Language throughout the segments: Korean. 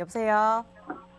여보세요.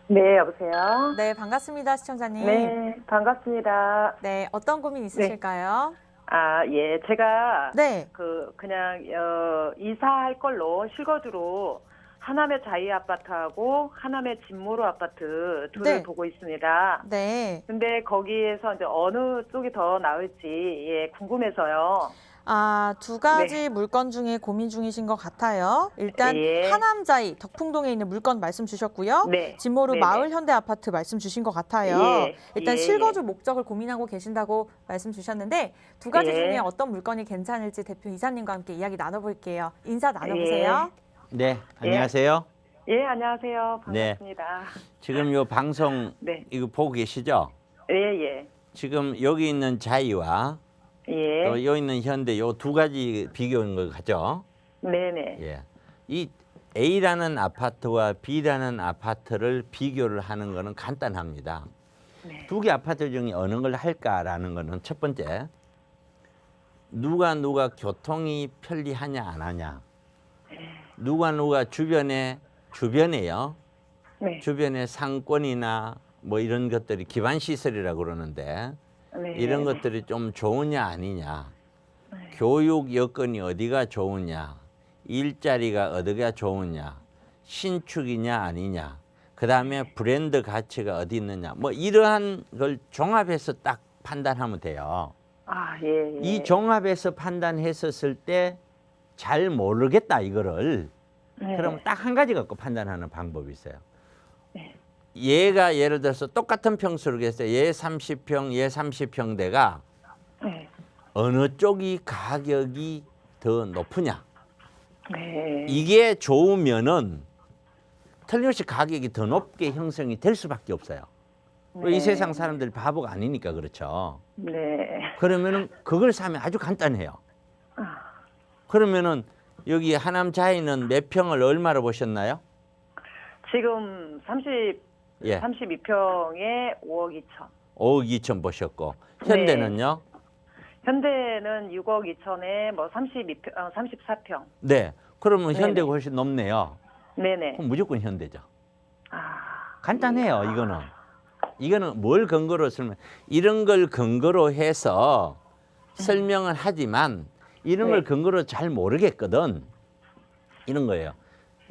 네, 여보세요. 네, 반갑습니다, 시청자님. 네, 반갑습니다. 네, 어떤 고민 있으실까요? 아, 예, 제가 네. 그 그냥 어, 이사할 걸로 실거주로 하남의 자이 아파트하고 하남의 진모로 아파트 둘을 네. 보고 있습니다. 네. 근데 거기에서 이제 어느 쪽이 더 나을지 예, 궁금해서요. 아, 두 가지 물건 중에 고민 중이신 것 같아요. 일단 네. 예. 하남자이 덕풍동에 있는 물건 말씀 주셨고요. 네. 진모루. 마을 현대 아파트 말씀 주신 것 같아요. 예, 일단 예, 실거주 목적을 고민하고 계신다고 말씀 주셨는데 두 가지 예. 중에 어떤 물건이 괜찮을지 대표 이사님과 함께 이야기 나눠볼게요. 인사 나눠보세요. 네, 안녕하세요. 예, 안녕하세요. 네. 반갑습니다. 지금 요 방송 네. 이거 보고 계시죠? 예, 예. 지금 여기 있는 자이와 예. 또 여기 있는 현대 요 두 가지 비교인 것 같죠? 네, 네. 예. 이 A라는 아파트와 B라는 아파트를 비교를 하는 거는 간단합니다. 네. 두 개 아파트 중에 어느 걸 할까라는 거는 첫 번째 누가 누가 교통이 편리하냐 안 하냐 누가 누가 주변에 주변에요 네. 주변에 상권이나 뭐 이런 것들이 기반 시설이라고 그러는데 네. 이런 것들이 좀 좋으냐 아니냐 네. 교육 여건이 어디가 좋으냐 일자리가 어디가 좋으냐 신축이냐 아니냐 그 다음에 브랜드 가치가 어디 있느냐 뭐 이러한 걸 종합해서 딱 판단하면 돼요 아, 예, 예. 이 종합해서 판단했었을 때 잘 모르겠다 이거를 네. 그럼 딱한 가지 갖고 판단하는 방법이 있어요. 네. 얘가 예를 들어서 똑같은 평수를 했어요. 얘 30평, 얘 30평대가 네. 어느 쪽이 가격이 더 높으냐? 네. 이게 좋으면은 틀림없이 가격이 더 높게 형성이 될 수밖에 없어요. 이 네. 세상 사람들이 바보가 아니니까 그렇죠. 네. 그러면은 그걸 사면 아주 간단해요. 아, 그러면은 여기 하남 자이는 몇 평을 얼마로 보셨나요? 지금 30, 예. 32평에 5억 2천. 5억 2천 보셨고 현대는요? 현대는 6억 2천에 뭐 32평, 어, 34평. 네. 그러면 네네. 현대가 훨씬 높네요. 네네. 그럼 무조건 현대죠. 아, 간단해요, 이거는. 이거는 뭘 근거로 설명? 이런 걸 근거로 해서 설명을 하지만 이런 걸 네. 근거로 잘 모르겠거든. 이런 거예요.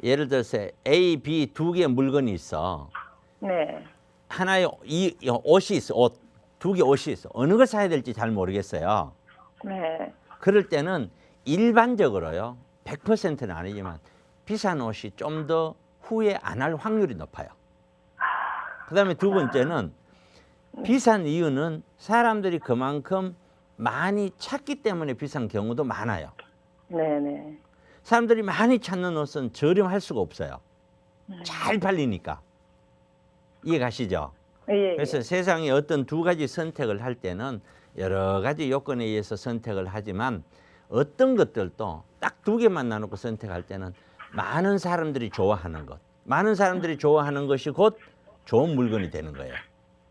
예를 들어서 A, B 두 개의 물건이 있어. 네. 하나의 이이 옷이 있어. 옷. 두 개 옷이 있어. 어느 걸 사야 될지 잘 모르겠어요. 네. 그럴 때는 일반적으로요. 100%는 아니지만 비싼 옷이 좀 더 후회 안 할 확률이 높아요. 그다음에 두 번째는 비싼 이유는 사람들이 그만큼 많이 찾기 때문에 비싼 경우도 많아요. 네네. 사람들이 많이 찾는 옷은 저렴할 수가 없어요. 잘 팔리니까. 이해 가시죠? 예, 예. 그래서 세상에 어떤 두 가지 선택을 할 때는 여러 가지 요건에 의해서 선택을 하지만 어떤 것들도 딱 두 개만 나누고 선택할 때는 많은 사람들이 좋아하는 것, 많은 사람들이 좋아하는 것이 곧 좋은 물건이 되는 거예요.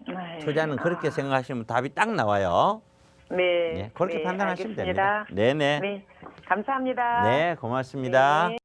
네. 투자는 그렇게 생각하시면 답이 딱 나와요. 네. 예, 그렇게 네, 판단하시면 알겠습니다. 됩니다. 네네. 네. 감사합니다. 네, 고맙습니다. 네.